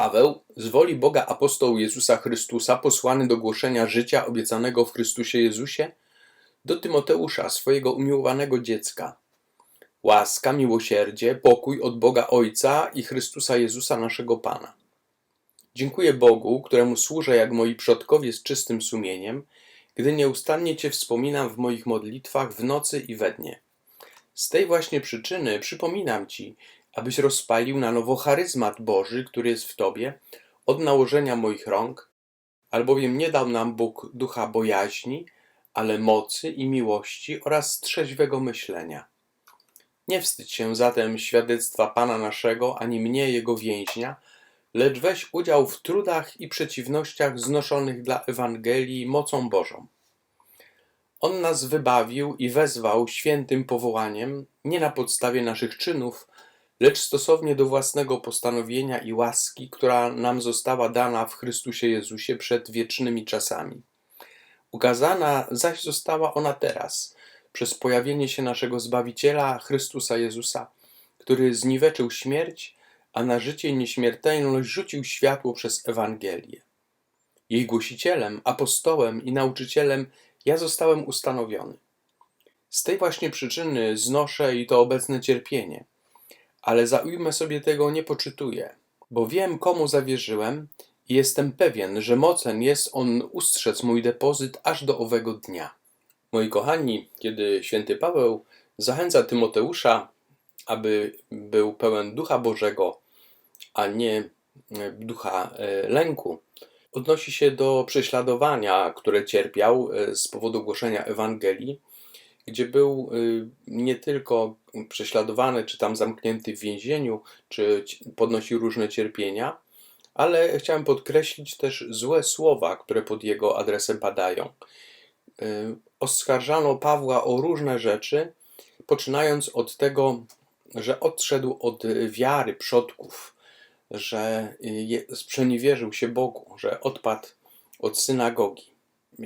Paweł, z woli Boga apostoł Jezusa Chrystusa, posłany do głoszenia życia obiecanego w Chrystusie Jezusie, do Tymoteusza, swojego umiłowanego dziecka. Łaska, miłosierdzie, pokój od Boga Ojca i Chrystusa Jezusa naszego Pana. Dziękuję Bogu, któremu służę jak moi przodkowie z czystym sumieniem, gdy nieustannie Cię wspominam w moich modlitwach w nocy i we dnie. Z tej właśnie przyczyny przypominam Ci, abyś rozpalił na nowo charyzmat Boży, który jest w Tobie, od nałożenia moich rąk, albowiem nie dał nam Bóg ducha bojaźni, ale mocy i miłości oraz trzeźwego myślenia. Nie wstydź się zatem świadectwa Pana naszego, ani mnie, Jego więźnia, lecz weź udział w trudach i przeciwnościach znoszonych dla Ewangelii mocą Bożą. On nas wybawił i wezwał świętym powołaniem, nie na podstawie naszych czynów, lecz stosownie do własnego postanowienia i łaski, która nam została dana w Chrystusie Jezusie przed wiecznymi czasami. Ukazana zaś została ona teraz, przez pojawienie się naszego Zbawiciela, Chrystusa Jezusa, który zniweczył śmierć, a na życie i nieśmiertelność rzucił światło przez Ewangelię. Jej głosicielem, apostołem i nauczycielem ja zostałem ustanowiony. Z tej właśnie przyczyny znoszę i to obecne cierpienie, ale za ujmę sobie tego nie poczytuję, bo wiem, komu zawierzyłem i jestem pewien, że mocen jest on ustrzec mój depozyt aż do owego dnia. Moi kochani, kiedy święty Paweł zachęca Tymoteusza, aby był pełen ducha Bożego, a nie e, ducha e, lęku, odnosi się do prześladowania, które cierpiał e, z powodu głoszenia Ewangelii, gdzie był nie tylko prześladowany, czy tam zamknięty w więzieniu, czy podnosił różne cierpienia, ale chciałem podkreślić też złe słowa, które pod jego adresem padają. Oskarżano Pawła o różne rzeczy, poczynając od tego, że odszedł od wiary przodków, że sprzeniewierzył się Bogu, że odpadł od synagogi.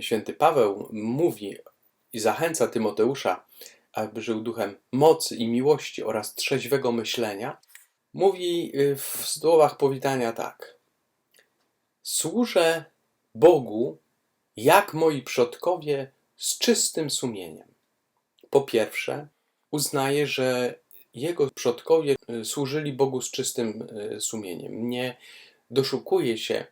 Święty Paweł mówi i zachęca Tymoteusza, aby żył duchem mocy i miłości oraz trzeźwego myślenia. Mówi w słowach powitania tak: Służę Bogu, jak moi przodkowie, z czystym sumieniem. Po pierwsze, uznaje, że jego przodkowie y, służyli Bogu z czystym y, sumieniem. Nie doszukuje się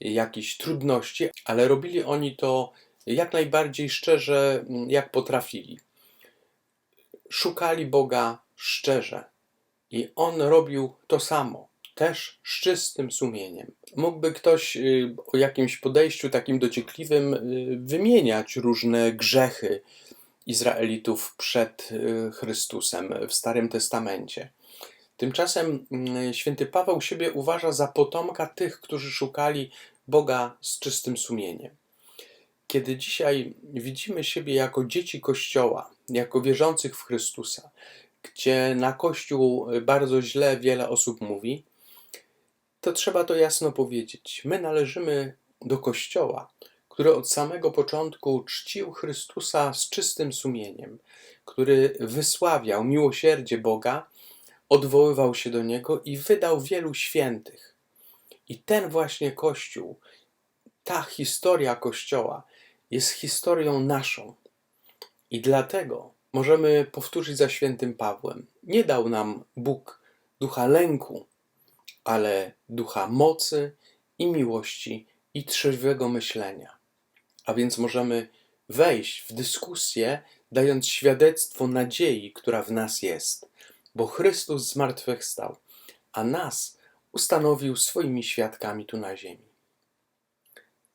jakichś trudności, ale robili oni to jak najbardziej szczerze, mm, jak potrafili. Szukali Boga szczerze i on robił to samo, też z czystym sumieniem. Mógłby ktoś y, o jakimś podejściu takim dociekliwym wymieniać różne grzechy, Izraelitów przed y, Chrystusem w Starym Testamencie. Tymczasem mm, święty Paweł siebie uważa za potomka tych, którzy szukali Boga z czystym sumieniem. Kiedy dzisiaj widzimy siebie jako dzieci Kościoła, jako wierzących w Chrystusa, gdzie na Kościół bardzo źle wiele osób mówi, to trzeba to jasno powiedzieć. My należymy do Kościoła, który od samego początku czcił Chrystusa z czystym sumieniem, który wysławiał miłosierdzie Boga, odwoływał się do Niego i wydał wielu świętych. I ten właśnie Kościół, ta historia Kościoła jest historią naszą. I dlatego możemy powtórzyć za świętym Pawłem. Nie dał nam Bóg ducha lęku, ale ducha mocy i miłości i trzeźwego myślenia. A więc możemy wejść w dyskusję, dając świadectwo nadziei, która w nas jest, bo Chrystus zmartwychwstał, a nas ustanowił swoimi świadkami tu na ziemi.